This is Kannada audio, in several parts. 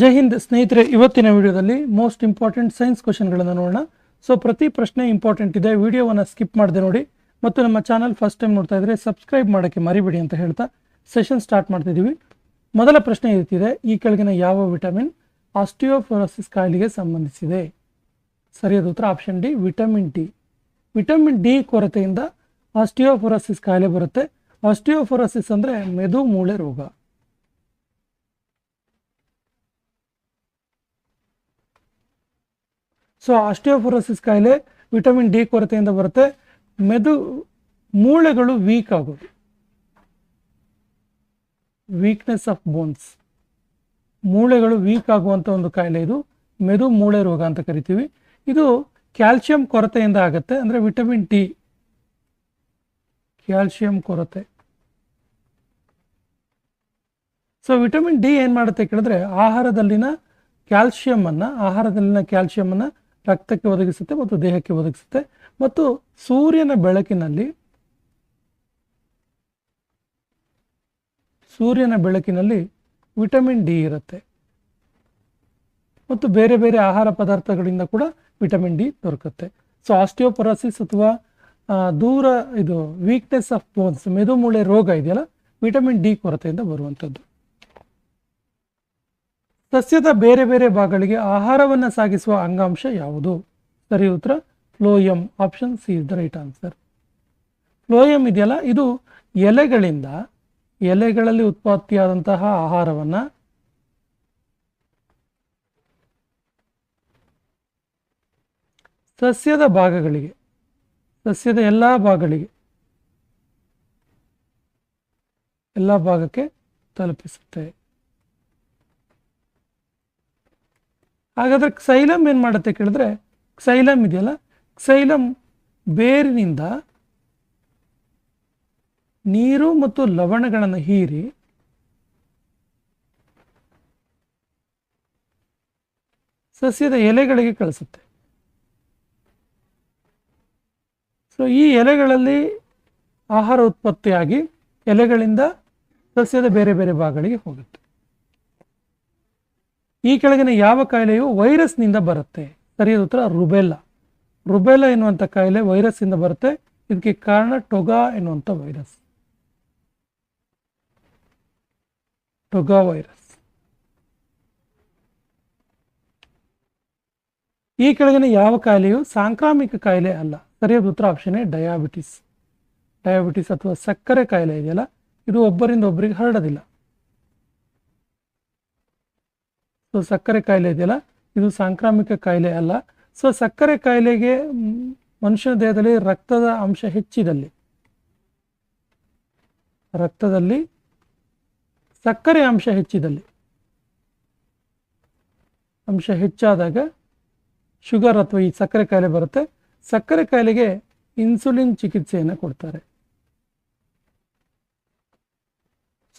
ಜೈ ಹಿಂದ್ ಸ್ನೇಹಿತರೆ, ಇವತ್ತಿನ ವಿಡಿಯೋದಲ್ಲಿ ಮೋಸ್ಟ್ ಇಂಪಾರ್ಟೆಂಟ್ ಸೈನ್ಸ್ ಕ್ವಶನ್ಗಳನ್ನು ನೋಡೋಣ. ಸೊ ಪ್ರತಿ ಪ್ರಶ್ನೆ ಇಂಪಾರ್ಟೆಂಟ್ ಇದೆ, ವಿಡಿಯೋವನ್ನು ಸ್ಕಿಪ್ ಮಾಡದೆ ನೋಡಿ. ಮತ್ತು ನಮ್ಮ ಚಾನಲ್ ಫಸ್ಟ್ ಟೈಮ್ ನೋಡ್ತಾ ಇದ್ರೆ ಸಬ್ಸ್ಕ್ರೈಬ್ ಮಾಡೋಕ್ಕೆ ಮರಿಬೇಡಿ ಅಂತ ಹೇಳ್ತಾ ಸೆಷನ್ ಸ್ಟಾರ್ಟ್ ಮಾಡ್ತಿದ್ದೀವಿ. ಮೊದಲ ಪ್ರಶ್ನೆ ಇರ್ತಿದೆ ಈ ಕೆಳಗಿನ ಯಾವ ವಿಟಮಿನ್ ಆಸ್ಟಿಯೋಫೋರೋಸಿಸ್ ಕಾಯಿಲೆಗೆ ಸಂಬಂಧಿಸಿದೆ? ಸರಿಯಾದ ಉತ್ತರ option D vitamin D vitamin D ಕೊರತೆಯಿಂದ ಆಸ್ಟಿಯೋಫೋರೋಸಿಸ್ ಕಾಯಿಲೆ ಬರುತ್ತೆ. ಆಸ್ಟಿಯೋಫೋರೋಸಿಸ್ ಅಂದರೆ ಮೆದು ಮೂಳೆ ರೋಗ. ಸೊ ಆಸ್ಟಿಯೋಫೋರೋಸಿಸ್ ಕಾಯಿಲೆ ವಿಟಮಿನ್ ಡಿ ಕೊರತೆಯಿಂದ ಬರುತ್ತೆ. ಮೆದು ಮೂಳೆಗಳು ವೀಕ್ ಆಗೋದು. ವೀಕ್ನೆಸ್ ಆಫ್ ಬೋನ್ಸ್ ಮೂಳೆಗಳು ವೀಕ್ ಆಗುವಂಥ ಒಂದು ಕಾಯಿಲೆ ಇದು. ಮೆದು ಮೂಳೆ ರೋಗ ಅಂತ ಕರಿತೀವಿ. ಇದು ಕ್ಯಾಲ್ಸಿಯಂ ಕೊರತೆಯಿಂದ ಆಗುತ್ತೆ. ಅಂದರೆ ವಿಟಮಿನ್ ಡಿ ಕ್ಯಾಲ್ಸಿಯಂ ಕೊರತೆ. ಸೊ ವಿಟಮಿನ್ ಡಿ ಏನು ಮಾಡುತ್ತೆ ಕೇಳಿದ್ರೆ, ಆಹಾರದಲ್ಲಿನ ಕ್ಯಾಲ್ಸಿಯಮನ್ನು ಆಹಾರದಲ್ಲಿನ ಕ್ಯಾಲ್ಸಿಯಮನ್ನು ರಕ್ತಕ್ಕೆ ಒದಗಿಸುತ್ತೆ ಮತ್ತು ದೇಹಕ್ಕೆ ಒದಗಿಸುತ್ತೆ. ಮತ್ತು ಸೂರ್ಯನ ಬೆಳಕಿನಲ್ಲಿ ಸೂರ್ಯನ ಬೆಳಕಿನಲ್ಲಿ ವಿಟಮಿನ್ ಡಿ ಇರುತ್ತೆ. ಮತ್ತು ಬೇರೆ ಬೇರೆ ಆಹಾರ ಪದಾರ್ಥಗಳಿಂದ ಕೂಡ ವಿಟಮಿನ್ ಡಿ ದೊರಕುತ್ತೆ. ಸೊ, ಆಸ್ಟಿಯೋಪೊರಾಸಿಸ್ ಅಥವಾ ದೂರ, ಇದು ವೀಕ್ನೆಸ್ ಆಫ್ ಬೋನ್ಸ್ ಮೆದುಮೂಳೆ ರೋಗ ಇದೆಯಲ್ಲ, ವಿಟಮಿನ್ ಡಿ ಕೊರತೆಯಿಂದ ಬರುವಂಥದ್ದು. ಸಸ್ಯದ ಬೇರೆ ಬೇರೆ ಭಾಗಗಳಿಗೆ ಆಹಾರವನ್ನು ಸಾಗಿಸುವ ಅಂಗಾಂಶ ಯಾವುದು? ಸರಿ ಉತ್ತರ phloem option C is the right answer phloem ಇದೆಯಲ್ಲ, ಇದು ಎಲೆಗಳಿಂದ, ಎಲೆಗಳಲ್ಲಿ ಉತ್ಪತ್ತಿಯಾದಂತಹ ಆಹಾರವನ್ನು ಸಸ್ಯದ ಭಾಗಗಳಿಗೆ, ಸಸ್ಯದ ಎಲ್ಲ ಭಾಗಗಳಿಗೆ, ಎಲ್ಲ ಭಾಗಕ್ಕೆ ತಲುಪಿಸುತ್ತೆ. ಹಾಗಾದ್ರೆ ಕ್ಸೈಲಮ್ ಏನು ಮಾಡುತ್ತೆ ಕೇಳಿದ್ರೆ ಕ್ಸೈಲಮ್ ಇದೆಯಲ್ಲ? ಕ್ಸೈಲಮ್ ಬೇರಿನಿಂದ ನೀರು ಮತ್ತು ಲವಣಗಳನ್ನು ಹೀರಿ ಸಸ್ಯದ ಎಲೆಗಳಿಗೆ ಕಳಿಸುತ್ತೆ. ಸೊ ಈ ಎಲೆಗಳಲ್ಲಿ ಆಹಾರ ಉತ್ಪತ್ತಿಯಾಗಿ ಎಲೆಗಳಿಂದ ಸಸ್ಯದ ಬೇರೆ ಬೇರೆ ಭಾಗಗಳಿಗೆ ಹೋಗುತ್ತೆ. ಈ ಕೆಳಗಿನ ಯಾವ ಕಾಯಿಲೆಯು ವೈರಸ್ನಿಂದ ಬರುತ್ತೆ? ಸರಿಯಾದ ಉತ್ತರ ರುಬೆಲ್ಲ. ರುಬೆಲ್ಲ ಎನ್ನುವಂಥ ಕಾಯಿಲೆ ವೈರಸ್ಸಿಂದ ಬರುತ್ತೆ. ಇದಕ್ಕೆ ಕಾರಣ ಟೊಗಾ ಎನ್ನುವಂಥ ವೈರಸ್. ಟೊಗಾ ವೈರಸ್. ಈ ಕೆಳಗಿನ ಯಾವ ಕಾಯಿಲೆಯು ಸಾಂಕ್ರಾಮಿಕ ಕಾಯಿಲೆ ಅಲ್ಲ. ಸರಿಯಾದ ಉತ್ತರ ಆಪ್ಷನ್ ಡಯಾಬಿಟಿಸ್. ಡಯಾಬಿಟಿಸ್ ಅಥವಾ ಸಕ್ಕರೆ ಕಾಯಿಲೆ ಇದೆಯಲ್ಲ? ಇದು ಒಬ್ಬರಿಂದ ಒಬ್ಬರಿಗೆ ಹರಡೋದಿಲ್ಲ. ಸೊ ಸಕ್ಕರೆ ಕಾಯಿಲೆ ಇದೆಯಲ್ಲ ಇದು ಸಾಂಕ್ರಾಮಿಕ ಕಾಯಿಲೆ ಅಲ್ಲ ಸೊ ಸಕ್ಕರೆ ಕಾಯಿಲೆಗೆ ಮನುಷ್ಯನ ದೇಹದಲ್ಲಿ ರಕ್ತದ ಅಂಶ ಹೆಚ್ಚಿದಲ್ಲಿ ರಕ್ತದಲ್ಲಿ ಸಕ್ಕರೆ ಅಂಶ ಹೆಚ್ಚಿದಲ್ಲಿ ಅಂಶ ಹೆಚ್ಚಾದಾಗ ಶುಗರ್ ಅಥವಾ ಈ ಸಕ್ಕರೆ ಕಾಯಿಲೆ ಬರುತ್ತೆ ಸಕ್ಕರೆ ಕಾಯಿಲೆಗೆ ಇನ್ಸುಲಿನ್ ಚಿಕಿತ್ಸೆಯನ್ನು ಕೊಡ್ತಾರೆ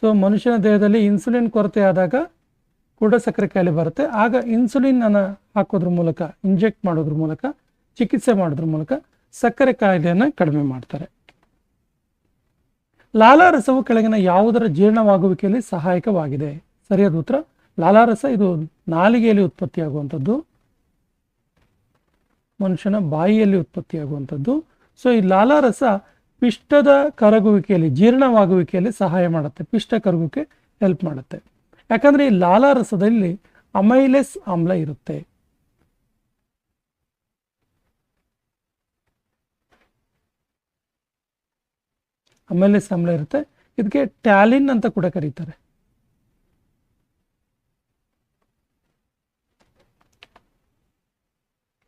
ಸೊ ಮನುಷ್ಯನ ದೇಹದಲ್ಲಿ ಇನ್ಸುಲಿನ್ ಕೊರತೆ ಆದಾಗ ಕೂಡ ಸಕ್ಕರೆ ಕಾಯಿಲೆ ಬರುತ್ತೆ. ಆಗ ಇನ್ಸುಲಿನ್ ಅನ್ನು ಹಾಕೋದ್ರ ಮೂಲಕ ಇಂಜೆಕ್ಟ್ ಮಾಡೋದ್ರ ಮೂಲಕ, ಚಿಕಿತ್ಸೆ ಮಾಡೋದ್ರ ಮೂಲಕ ಸಕ್ಕರೆ ಕಾಯಿಲೆಯನ್ನು ಕಡಿಮೆ ಮಾಡ್ತಾರೆ. ಲಾಲಾರಸವು ಕೆಳಗಿನ ಯಾವುದರ ಜೀರ್ಣವಾಗುವಿಕೆಯಲ್ಲಿ ಸಹಾಯಕವಾಗಿದೆ? ಸರಿಯಾದ ಉತ್ತರ ಲಾಲಾರಸ ಇದು ನಾಲಿಗೆಯಲ್ಲಿ ಉತ್ಪತ್ತಿಯಾಗುವಂಥದ್ದು. ಮನುಷ್ಯನ ಬಾಯಿಯಲ್ಲಿ ಉತ್ಪತ್ತಿಯಾಗುವಂಥದ್ದು. ಸೊ ಈ ಲಾಲಾರಸ ಪಿಷ್ಟದ ಕರಗುವಿಕೆಯಲ್ಲಿ, ಜೀರ್ಣವಾಗುವಿಕೆಯಲ್ಲಿ ಸಹಾಯ ಮಾಡುತ್ತೆ. ಪಿಷ್ಟ ಕರಗುವಿಕೆ ಹೆಲ್ಪ್ ಮಾಡುತ್ತೆ. ಯಾಕಂದ್ರೆ ಈ ಲಾಲಾರಸದಲ್ಲಿ ಅಮೈಲೆಸ್ ಆಮ್ಲ ಇರುತ್ತೆ. ಅಮೈಲೆಸ್ ಆಮ್ಲ ಇರುತ್ತೆ. ಇದಕ್ಕೆ ಟ್ಯಾಲಿನ್ ಅಂತ ಕೂಡ ಕರೀತಾರೆ.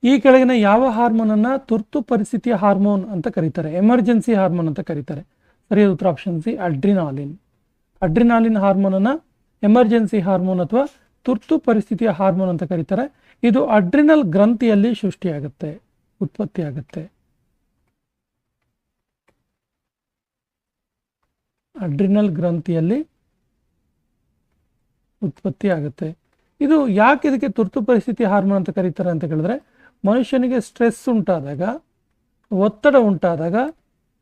ಈ ಕೆಳಗಿನ ಯಾವ ಹಾರ್ಮೋನ್ ಅನ್ನ ತುರ್ತು ಪರಿಸ್ಥಿತಿಯ ಹಾರ್ಮೋನ್ ಅಂತ ಕರೀತಾರೆ. ಎಮರ್ಜೆನ್ಸಿ ಹಾರ್ಮೋನ್ ಅಂತ ಕರೀತಾರೆ. ಸರಿಯಾದ ಉತ್ತರ option C adrenaline. Adrenaline hormone ಅನ್ನ ಎಮರ್ಜೆನ್ಸಿ ಹಾರ್ಮೋನ್ ಅಥವಾ ತುರ್ತು ಪರಿಸ್ಥಿತಿಯ ಹಾರ್ಮೋನ್ ಅಂತ ಕರೀತಾರೆ. ಇದು ಅಡ್ರಿನಲ್ ಗ್ರಂಥಿಯಲ್ಲಿ ಸೃಷ್ಟಿಯಾಗುತ್ತೆ ಉತ್ಪತ್ತಿ ಆಗುತ್ತೆ ಅಡ್ರಿನಲ್ ಗ್ರಂಥಿಯಲ್ಲಿ ಉತ್ಪತ್ತಿ ಆಗುತ್ತೆ ಇದು ಯಾಕೆ ಇದಕ್ಕೆ ತುರ್ತು ಪರಿಸ್ಥಿತಿ ಹಾರ್ಮೋನ್ ಅಂತ ಕರೀತಾರೆ ಅಂತ ಕೇಳಿದ್ರೆ, ಮನುಷ್ಯನಿಗೆ ಸ್ಟ್ರೆಸ್ ಉಂಟಾದಾಗ, ಒತ್ತಡ ಉಂಟಾದಾಗ,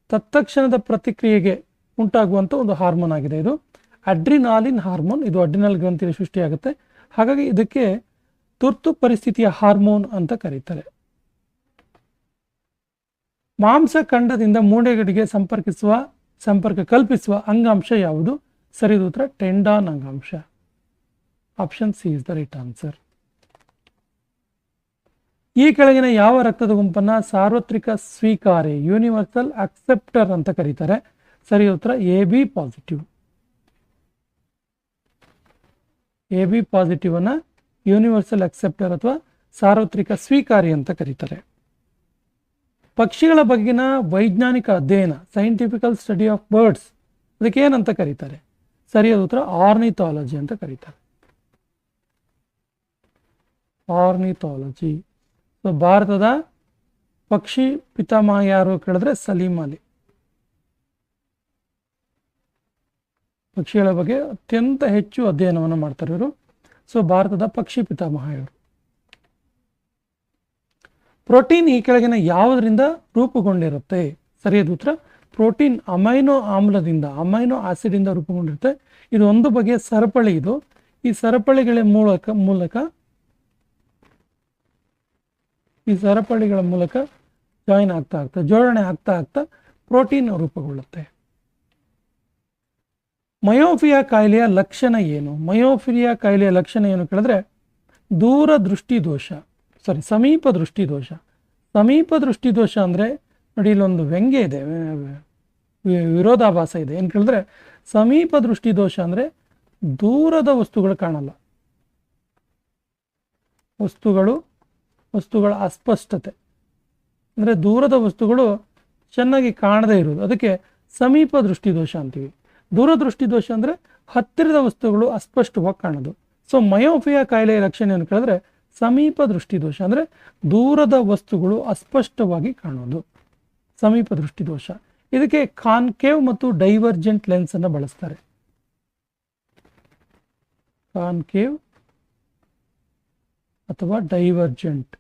ತತ್ಕ್ಷಣದ ಪ್ರತಿಕ್ರಿಯೆಗೆ ಉಂಟಾಗುವಂಥ ಒಂದು ಹಾರ್ಮೋನ್ ಆಗಿದೆ ಇದು. ಅಡ್ರಿನಾಲಿನ್ ಹಾರ್ಮೋನ್, ಇದು ಅಡ್ರಿನಲ್ ಗ್ರಂಥಿಯಲ್ಲಿ ಸೃಷ್ಟಿಯಾಗುತ್ತೆ. ಹಾಗಾಗಿ ಇದಕ್ಕೆ ತುರ್ತು ಪರಿಸ್ಥಿತಿಯ ಹಾರ್ಮೋನ್ ಅಂತ ಕರೀತಾರೆ. ಮಾಂಸಖಂಡದಿಂದ ಮೂಳೆಗಳಿಗೆ ಸಂಪರ್ಕಿಸುವ, ಸಂಪರ್ಕ ಕಲ್ಪಿಸುವ ಅಂಗಾಂಶ ಯಾವುದು? ಸರಿದ ಉತ್ತರ ಟೆಂಡಾನ್ ಅಂಗಾಂಶ. Option C is the right answer. ಈ ಕೆಳಗಿನ ಯಾವ ರಕ್ತದ ಗುಂಪನ್ನ ಸಾರ್ವತ್ರಿಕ ಸ್ವೀಕಾರಿ ಯೂನಿವರ್ಸಲ್ ಅಕ್ಸೆಪ್ಟರ್ ಅಂತ ಕರೀತಾರೆ? ಸರಿ ಉತ್ತರ A B positive. A B positive ಅನ್ನ ಯೂನಿವರ್ಸಲ್ ಅಕ್ಸೆಪ್ಟರ್ ಅಥವಾ ಸಾರ್ವತ್ರಿಕ ಸ್ವೀಕಾರಿ ಅಂತ ಕರೀತಾರೆ. ಪಕ್ಷಿಗಳ ಬಗ್ಗಿನ ವೈಜ್ಞಾನಿಕ ಅಧ್ಯಯನ ಸೈಂಟಿಫಿಕಲ್ ಸ್ಟಡಿ ಆಫ್ ಬರ್ಡ್ಸ್ ಅದಕ್ಕೆ ಏನಂತ ಕರೀತಾರೆ? ಸರಿಯಾದ ಉತ್ತರ ಆರ್ನಿಥಾಲಜಿ ಅಂತ ಕರೀತಾರೆ. ಆರ್ನಿಥಾಲಜಿ ಭಾರತದ ಪಕ್ಷಿ ಪಿತಾಮಹ ಯಾರು ಕೇಳಿದ್ರೆ, ಸಲೀಮ್ ಅಲಿ. ಪಕ್ಷಿಗಳ ಬಗ್ಗೆ ಅತ್ಯಂತ ಹೆಚ್ಚು ಅಧ್ಯಯನವನ್ನು ಮಾಡ್ತಾರೆ ಇವರು. ಸೊ ಭಾರತದ ಪಕ್ಷಿ ಪಿತಾಮಹ ಇವರು. ಪ್ರೋಟೀನ್ ಈ ಕೆಳಗಿನ ಯಾವುದರಿಂದ ರೂಪುಗೊಂಡಿರುತ್ತೆ? ಸರಿಯಾದ ಉತ್ತರ, ಪ್ರೋಟೀನ್ ಅಮೈನೋ ಆಮ್ಲದಿಂದ, ಅಮೈನೋ ಆಸಿಡಿಂದ ರೂಪುಗೊಂಡಿರುತ್ತೆ. ಇದು ಒಂದು ಬಗೆಯ ಸರಪಳಿ ಇದು. ಈ ಸರಪಳಿಗಳ ಮೂಲಕ ಮೂಲಕ, ಈ ಸರಪಳಿಗಳ ಮೂಲಕ ಜಾಯಿನ್ ಆಗ್ತಾ ಆಗ್ತಾ, ಜೋಡಣೆ ಆಗ್ತಾ ಆಗ್ತಾ ಪ್ರೋಟೀನ್ ರೂಪುಗೊಳ್ಳುತ್ತೆ. ಮಯೋಫಿಯಾ ಕಾಯಿಲೆಯ ಲಕ್ಷಣ ಏನು? ಮಯೋಫಿಲಿಯಾ ಕಾಯಿಲೆಯ ಲಕ್ಷಣ ಏನು ಕೇಳಿದ್ರೆ, ದೂರ ದೃಷ್ಟಿ ದೋಷ ಸಾರಿ ಸಮೀಪ ದೃಷ್ಟಿ ದೋಷ. ಸಮೀಪ ದೃಷ್ಟಿ ದೋಷ ಅಂದರೆ ನೋಡಿ, ಇಲ್ಲೊಂದು ವ್ಯಂಗ್ಯ ಇದೆ ವಿರೋಧಾಭಾಸ ಇದೆ. ಏನು ಕೇಳಿದ್ರೆ, ಸಮೀಪ ದೃಷ್ಟಿ ದೋಷ ಅಂದರೆ ದೂರದ ವಸ್ತುಗಳು ಕಾಣಲ್ಲ. ವಸ್ತುಗಳು, ವಸ್ತುಗಳ ಅಸ್ಪಷ್ಟತೆ. ಅಂದರೆ ದೂರದ ವಸ್ತುಗಳು ಚೆನ್ನಾಗಿ ಕಾಣದೇ ಇರೋದು. ಅದಕ್ಕೆ ಸಮೀಪ ದೃಷ್ಟಿ ದೋಷ ಅಂತೀವಿ. ದೂರದೃಷ್ಟಿ ದೋಷ ಅಂದರೆ ಹತ್ತಿರದ ವಸ್ತುಗಳು ಅಸ್ಪಷ್ಟವಾಗಿ ಕಾಣೋದು. ಸೊ ಮಯೋಫಿಯಾ ಕಾಯಿಲೆಯ ಲಕ್ಷಣ ಏನು ಕೇಳಿದ್ರೆ ಸಮೀಪ ದೃಷ್ಟಿ ದೋಷ ಅಂದರೆ ದೂರದ ವಸ್ತುಗಳು ಅಸ್ಪಷ್ಟವಾಗಿ ಕಾಣೋದು. ಸಮೀಪ ದೃಷ್ಟಿ ದೋಷ ಇದಕ್ಕೆ ಕಾನ್ಕೇವ್ ಮತ್ತು ಡೈವರ್ಜೆಂಟ್ ಲೆನ್ಸ್ ಅನ್ನು ಬಳಸ್ತಾರೆ. ಕಾನ್ಕೇವ್ ಅಥವಾ ಡೈವರ್ಜೆಂಟ್.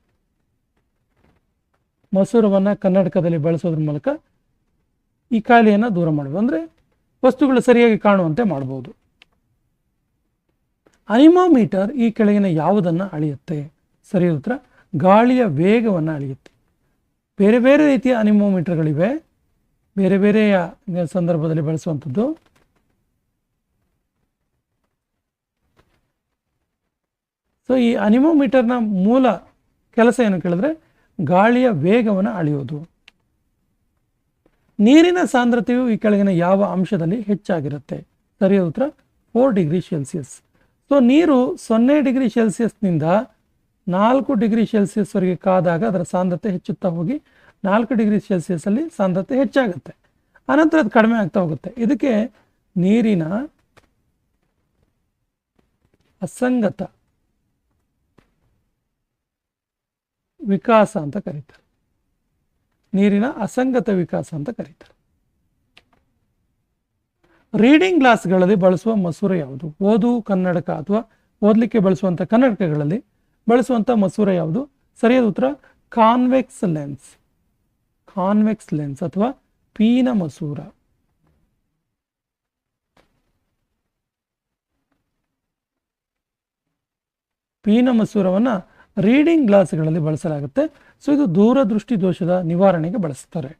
ಮಸೂರವನ್ನು ಕನ್ನಡಕದಲ್ಲಿ ಬಳಸೋದ್ರ ಮೂಲಕ ಈ ಕಾಯಿಲೆಯನ್ನು ದೂರ ಮಾಡೋದು. ಅಂದರೆ ವಸ್ತುಗಳು ಸರಿಯಾಗಿ ಕಾಣುವಂತೆ ಮಾಡಬಹುದು. ಅನಿಮೋಮೀಟರ್ ಈ ಕೆಳಗಿನ ಯಾವುದನ್ನು ಅಳೆಯುತ್ತೆ? ಸರಿಯಾದ ಉತ್ತರ, ಗಾಳಿಯ ವೇಗವನ್ನು ಅಳೆಯುತ್ತೆ. ಬೇರೆ ಬೇರೆ ರೀತಿಯ ಅನಿಮೋಮೀಟರ್ಗಳಿವೆ. ಬೇರೆ ಬೇರೆಯ ಸಂದರ್ಭದಲ್ಲಿ ಬಳಸುವಂಥದ್ದು. ಸೊ ಈ ಅನಿಮೋಮೀಟರ್ನ ಮೂಲ ಕೆಲಸ ಏನು ಕೇಳಿದ್ರೆ, ಗಾಳಿಯ ವೇಗವನ್ನು ಅಳೆಯೋದು. ನೀರಿನ ಸಾಂದ್ರತೆಯು ಈ ಕೆಳಗಿನ ಯಾವ ಅಂಶದಲ್ಲಿ ಹೆಚ್ಚಾಗಿರುತ್ತೆ? ಸರಿಯಾದ ಉತ್ತರ? ಫೋರ್ ಡಿಗ್ರಿ ಸೆಲ್ಸಿಯಸ್ ಸೊ ನೀರು ಸೊನ್ನೆ ಡಿಗ್ರಿ ಸೆಲ್ಸಿಯಸ್ನಿಂದ ನಾಲ್ಕು ಡಿಗ್ರಿ ಸೆಲ್ಸಿಯಸ್ವರೆಗೆ ಕಾದಾಗ ಅದರ ಸಾಂದ್ರತೆ ಹೆಚ್ಚುತ್ತಾ ಹೋಗಿ ನಾಲ್ಕು ಡಿಗ್ರಿ ಸೆಲ್ಸಿಯಸ್ಸಲ್ಲಿ ಸಾಂದ್ರತೆ ಹೆಚ್ಚಾಗುತ್ತೆ. ಅನಂತರ ಅದು ಕಡಿಮೆ ಆಗ್ತಾ ಹೋಗುತ್ತೆ. ಇದಕ್ಕೆ ನೀರಿನ ಅಸಂಗತ ವಿಕಾಸ ಅಂತ ಕರೀತಾರೆ. ನೀರಿನ ಅಸಂಗತ ವಿಕಾಸ ಅಂತ ಕರೀತಾರೆ. ರೀಡಿಂಗ್ ಗ್ಲಾಸ್ಗಳಲ್ಲಿ ಬಳಸುವ ಮಸೂರ ಯಾವುದು? ಓದು, ಕನ್ನಡಕ ಅಥವಾ ಓದಲಿಕ್ಕೆ ಬಳಸುವಂಥ ಕನ್ನಡಕಗಳಲ್ಲಿ ಬಳಸುವಂಥ ಮಸೂರ ಯಾವುದು? ಸರಿಯಾದ ಉತ್ತರ, ಕಾನ್ವೆಕ್ಸ್ ಲೆನ್ಸ್. ಕಾನ್ವೆಕ್ಸ್ ಲೆನ್ಸ್ ಅಥವಾ ಪೀನ ಮಸೂರ. ಪೀನ ಮಸೂರವನ್ನು ರೀಡಿಂಗ್ ಗ್ಲಾಸ್ಗಳಲ್ಲಿ ಬಳಸಲಾಗುತ್ತೆ. ಸೊ ಇದು ದೂರದೃಷ್ಟಿ ದೋಷದ ನಿವಾರಣೆಗೆ ಬಳಸ್ತಾರೆ.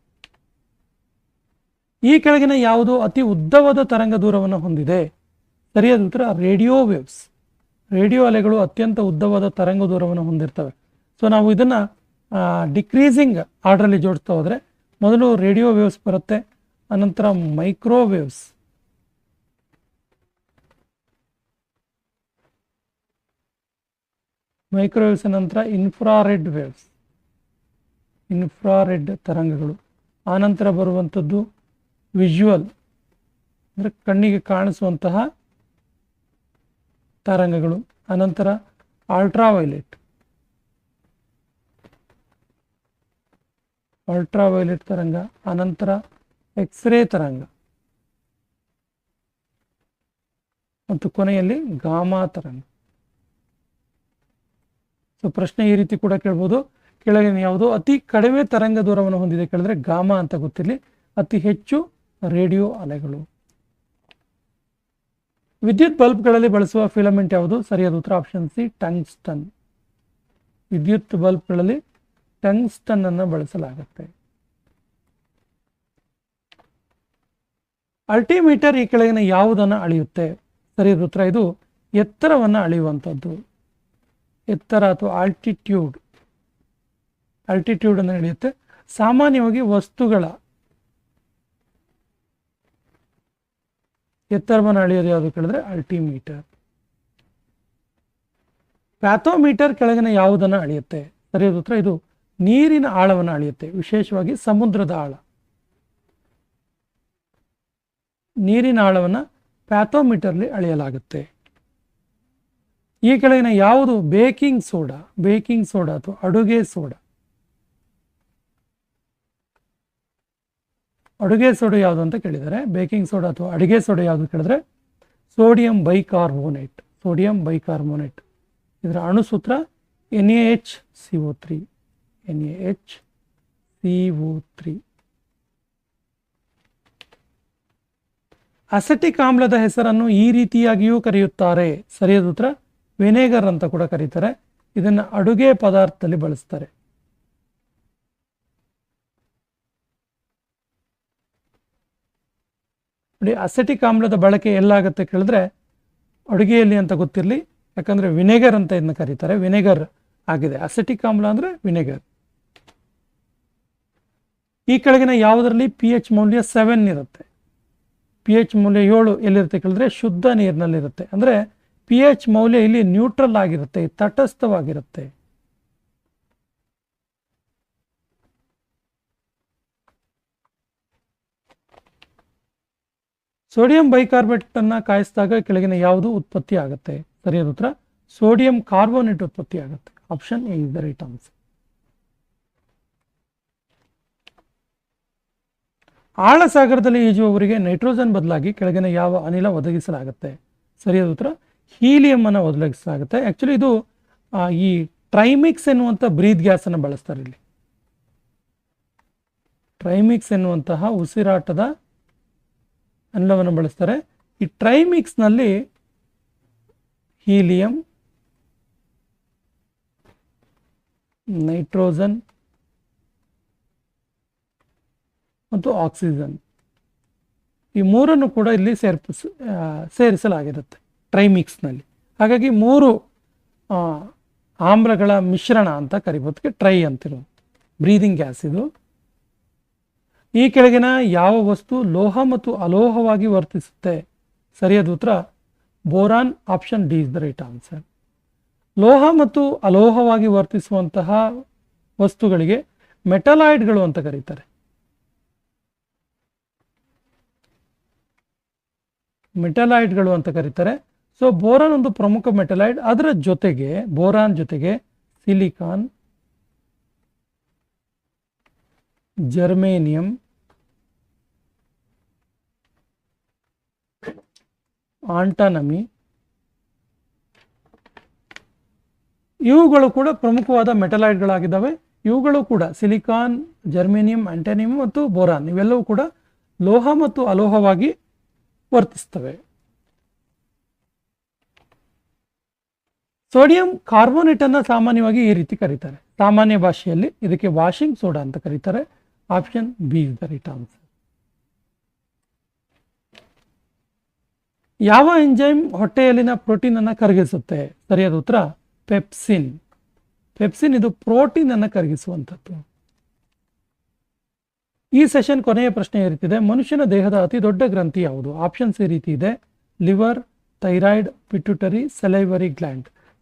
ಈ ಕೆಳಗಿನ ಯಾವುದು ಅತಿ ಉದ್ದವಾದ ತರಂಗ ದೂರವನ್ನು ಹೊಂದಿದೆ? ಸರಿಯಾದ ಉತ್ತರ, ರೇಡಿಯೋ ವೇವ್ಸ್ ರೇಡಿಯೋ ಅಲೆಗಳು ಅತ್ಯಂತ ಉದ್ದವಾದ ತರಂಗ ದೂರವನ್ನು ಹೊಂದಿರ್ತವೆ. ಸೊ ನಾವು ಇದನ್ನು ಡಿಕ್ರೀಸಿಂಗ್ ಆರ್ಡ್ರಲ್ಲಿ ಜೋಡಿಸ್ತಾ ಹೋದರೆ, ಮೊದಲು ರೇಡಿಯೋ ವೇವ್ಸ್ ಬರುತ್ತೆ, ಅನಂತರ ಮೈಕ್ರೋವೇವ್ಸ್ ಮೈಕ್ರೋವೇವ್ಸ್ ನಂತರ ಇನ್ಫ್ರಾರೆಡ್ ವೇವ್ಸ್ ಇನ್ಫ್ರಾರೆಡ್ ತರಂಗಗಳು. ಆನಂತರ ಬರುವಂಥದ್ದು ವಿಜುವಲ್ ಅಂದರೆ ಕಣ್ಣಿಗೆ ಕಾಣಿಸುವಂತಹ ತರಂಗಗಳು. ಅನಂತರ ಅಲ್ಟ್ರಾವೈಲೆಟ್ ಅಲ್ಟ್ರಾವೈಲೆಟ್ ತರಂಗ ಆನಂತರ ಎಕ್ಸ್ರೇ ತರಂಗ. ಮತ್ತು ಕೊನೆಯಲ್ಲಿ ಗಾಮಾ ತರಂಗ. ಸೊ ಪ್ರಶ್ನೆ ಈ ರೀತಿ ಕೂಡ ಕೇಳ್ಬೋದು. ಕೆಳಗಿನ ಯಾವುದು? ಅತಿ ಕಡಿಮೆ ತರಂಗ ದೂರವನ್ನು ಹೊಂದಿದೆ ಕೇಳಿದ್ರೆ ಗಾಮ ಅಂತ ಗೊತ್ತಿರಲಿ. ಅತಿ ಹೆಚ್ಚು ರೇಡಿಯೋ ಅಲೆಗಳು. ವಿದ್ಯುತ್ ಬಲ್ಬ್ಗಳಲ್ಲಿ ಬಳಸುವ ಫಿಲಮೆಂಟ್ ಯಾವುದು? ಸರಿಯಾದ ಉತ್ತರ ಆಪ್ಷನ್ ಸಿ, ಟಂಗ್ಸ್ಟನ್. ವಿದ್ಯುತ್ ಬಲ್ಬ್ಗಳಲ್ಲಿ ಟಂಗ್ಸ್ಟನ್ ಅನ್ನು ಬಳಸಲಾಗುತ್ತೆ. ಅಲ್ಟಿಮೀಟರ್ ಈ ಕೆಳಗಿನ ಯಾವುದನ್ನು ಅಳೆಯುತ್ತೆ? ಸರಿಯಾದ ಉತ್ತರ ಇದು ಎತ್ತರವನ್ನು ಅಳೆಯುವಂಥದ್ದು. ಎತ್ತರ ಅಥವಾ ಆಲ್ಟಿಟ್ಯೂಡ್ ಆಲ್ಟಿಟ್ಯೂಡ್ ಅನ್ನು ನಡೆಯುತ್ತೆ. ಸಾಮಾನ್ಯವಾಗಿ ವಸ್ತುಗಳ ಎತ್ತರವನ್ನು ಅಳೆಯೋದು ಯಾವುದು ಕೇಳಿದ್ರೆ ಅಲ್ಟಿಮೀಟರ್ ಪ್ಯಾಥೋಮೀಟರ್ ಕೆಳಗಿನ ಯಾವುದನ್ನು ಅಳೆಯುತ್ತೆ? ಸರಿಯಾದ ಉತ್ತರ ಇದು ನೀರಿನ ಆಳವನ್ನು ಅಳೆಯುತ್ತೆ. ವಿಶೇಷವಾಗಿ ಸಮುದ್ರದ ಆಳ. ನೀರಿನ ಆಳವನ್ನು ಪ್ಯಾಥೋಮೀಟರ್ಲಿ ಅಳೆಯಲಾಗುತ್ತೆ. ಈ ಕೆಳಗಿನ ಯಾವುದು? Baking soda. ಬೇಕಿಂಗ್ ಸೋಡಾ ಅಥವಾ ಅಡುಗೆ ಸೋಡಾ. ಅಡುಗೆ ಸೋಡಾ ಯಾವುದು ಅಂತ ಕೇಳಿದರೆ, ಬೇಕಿಂಗ್ ಸೋಡಾ ಅಥವಾ ಅಡುಗೆ ಸೋಡಾ ಯಾವುದು ಕೇಳಿದ್ರೆ, ಸೋಡಿಯಂ ಬೈಕಾರ್ಬೋನೇಟ್. Sodium bicarbonate. ಇದರ ಅಣುಸೂತ್ರ N A H C O three. N A H C O three. Acetic ಆಮ್ಲದ ಹೆಸರನ್ನು ಈ ರೀತಿಯಾಗಿಯೂ ಕರೆಯುತ್ತಾರೆ. ಸರಿಯಾದ ಉತ್ತರ? ವಿನೆಗರ್ ಅಂತ ಕೂಡ ಕರೀತಾರೆ. ಇದನ್ನು ಅಡುಗೆ ಪದಾರ್ಥದಲ್ಲಿ ಬಳಸ್ತಾರೆ. ನೋಡಿ, ಅಸೆಟಿಕ್ ಆಮ್ಲದ ಬಳಕೆ ಎಲ್ಲಾಗುತ್ತೆ ಕೇಳಿದ್ರೆ ಅಡುಗೆಯಲ್ಲಿ ಅಂತ ಗೊತ್ತಿರಲಿ, ಯಾಕಂದ್ರೆ ವಿನೆಗರ್ ಅಂತ ಇದನ್ನ ಕರೀತಾರೆ. ವಿನೆಗರ್ ಆಗಿದೆ. ಅಸೆಟಿಕ್ ಆಮ್ಲ ಅಂದ್ರೆ ವಿನೆಗರ್. ಈ ಕೆಳಗಿನ ಯಾವುದರಲ್ಲಿ ಪಿ ಎಚ್ ಮೌಲ್ಯ ಸೆವೆನ್ ಇರುತ್ತೆ. ಪಿ ಎಚ್ ಮೌಲ್ಯ ಏಳು ಎಲ್ಲಿರುತ್ತೆ ಕೇಳಿದ್ರೆ ಶುದ್ಧ ನೀರಿನಲ್ಲಿರುತ್ತೆ. ಅಂದರೆ ಪಿ ಎಚ್ ಮೌಲ್ಯ ಇಲ್ಲಿ ನ್ಯೂಟ್ರಲ್ ಆಗಿರುತ್ತೆ ತಟಸ್ಥವಾಗಿರುತ್ತೆ. ಸೋಡಿಯಂ ಬೈಕಾರ್ಬೇಟ್ ಅನ್ನು ಕಾಯಿಸಿದಾಗ ಕೆಳಗಿನ ಯಾವುದು ಉತ್ಪತ್ತಿ ಆಗುತ್ತೆ? ಸರಿಯಾದ ಉತ್ತರ, ಸೋಡಿಯಂ ಕಾರ್ಬೋನೇಟ್ ಉತ್ಪತ್ತಿ ಆಗುತ್ತೆ. Option A is the right answer ಆಳ ಸಾಗರದಲ್ಲಿ ಈಜುವವರಿಗೆ ನೈಟ್ರೋಜನ್ ಬದಲಾಗಿ ಕೆಳಗಿನ ಯಾವ ಅನಿಲ ಒದಗಿಸಲಾಗುತ್ತೆ? ಸರಿಯಾದ ಉತ್ತರ ಹೀಲಿಯಂ ಅನ್ನು ಒದಗಿಸಲಾಗುತ್ತೆ. ಆ್ಯಕ್ಚುಲಿ ಇದು ಈ ಟ್ರೈಮಿಕ್ಸ್ ಎನ್ನುವಂಥ ಬ್ರೀತ್ ಗ್ಯಾಸನ್ನು ಬಳಸ್ತಾರೆ ಇಲ್ಲಿ. ಟ್ರೈಮಿಕ್ಸ್ ಎನ್ನುವಂತಹ ಉಸಿರಾಟದ ಅನಿಲವನ್ನು ಬಳಸ್ತಾರೆ. ಈ ಟ್ರೈಮಿಕ್ಸ್ನಲ್ಲಿ ಹೀಲಿಯಂ, ನೈಟ್ರೋಜನ್ ಮತ್ತು ಆಕ್ಸಿಜನ್ ಈ ಮೂರನ್ನು ಕೂಡ ಇಲ್ಲಿ ಸೇರ್ಪಿಸ್ ಸೇರಿಸಲಾಗಿರುತ್ತೆ. ಟ್ರೈಮಿಕ್ಸ್ನಲ್ಲಿ ಹಾಗಾಗಿ ಮೂರು ಆಮ್ಲಗಳ ಮಿಶ್ರಣ ಅಂತ ಕರಿಬೋದಕ್ಕೆ ಟ್ರೈ ಅಂತಿರೋದು. ಬ್ರೀದಿಂಗ್ ಗ್ಯಾಸ್ ಇದು. ಈ ಕೆಳಗಿನ ಯಾವ ವಸ್ತು ಲೋಹ ಮತ್ತು ಅಲೋಹವಾಗಿ ವರ್ತಿಸುತ್ತೆ? ಸರಿಯಾದ ಉತ್ತರ, boron option D is the right answer ಲೋಹ ಮತ್ತು ಅಲೋಹವಾಗಿ ವರ್ತಿಸುವಂತಹ ವಸ್ತುಗಳಿಗೆ ಮೆಟಲಾಯ್ಡ್ಗಳು ಅಂತ ಕರೀತಾರೆ. ಮೆಟಲಾಯ್ಡ್ಗಳು ಅಂತ ಕರೀತಾರೆ. ಸೊ ಬೋರಾನ್ ಒಂದು ಪ್ರಮುಖ ಮೆಟಲಾಯ್ಡ್ ಅದರ ಜೊತೆಗೆ, ಬೋರಾನ್ ಜೊತೆಗೆ ಸಿಲಿಕಾನ್, ಜರ್ಮೇನಿಯಂ, ಆಂಟಾನಮಿ, ಇವುಗಳು ಕೂಡ ಪ್ರಮುಖವಾದ ಮೆಟಲಾಯ್ಡ್ಗಳಾಗಿದ್ದಾವೆ ಇವುಗಳು ಕೂಡ ಸಿಲಿಕಾನ್, ಜರ್ಮೇನಿಯಂ ಆಂಟಾನಿಯಂ ಮತ್ತು ಬೋರಾನ್ ಇವೆಲ್ಲವೂ ಕೂಡ ಲೋಹ ಮತ್ತು ಅಲೋಹವಾಗಿ ವರ್ತಿಸ್ತವೆ. ಸೋಡಿಯಂ ಕಾರ್ಬೋನೇಟ್ ಅನ್ನ ಸಾಮಾನ್ಯವಾಗಿ ಈ ರೀತಿ ಕರೀತಾರೆ. ಸಾಮಾನ್ಯ ಭಾಷೆಯಲ್ಲಿ ಇದಕ್ಕೆ ವಾಷಿಂಗ್ ಸೋಡಾ ಅಂತ ಕರೀತಾರೆ. Option B is the right answer ಯಾವ ಎಂಜೈಮ್ ಹೊಟ್ಟೆಯಲ್ಲಿನ ಪ್ರೋಟೀನ್ ಅನ್ನ ಕರಗಿಸುತ್ತೆ? ಸರಿಯಾದ ಉತ್ತರ ಪೆಪ್ಸಿನ್ ಪೆಪ್ಸಿನ್ ಇದು ಪ್ರೋಟೀನ್ ಅನ್ನು ಕರಗಿಸುವಂಥದ್ದು. ಈ ಸೆಷನ್ ಕೊನೆಯ ಪ್ರಶ್ನೆ ಇರುತ್ತಿದೆ ಮನುಷ್ಯನ ದೇಹದ ಅತಿ ದೊಡ್ಡ ಗ್ರಂಥಿ ಯಾವುದು? ಆಪ್ಷನ್ಸ್ ಈ ರೀತಿ ಇದೆ. Liver thyroid pituitary salivary gland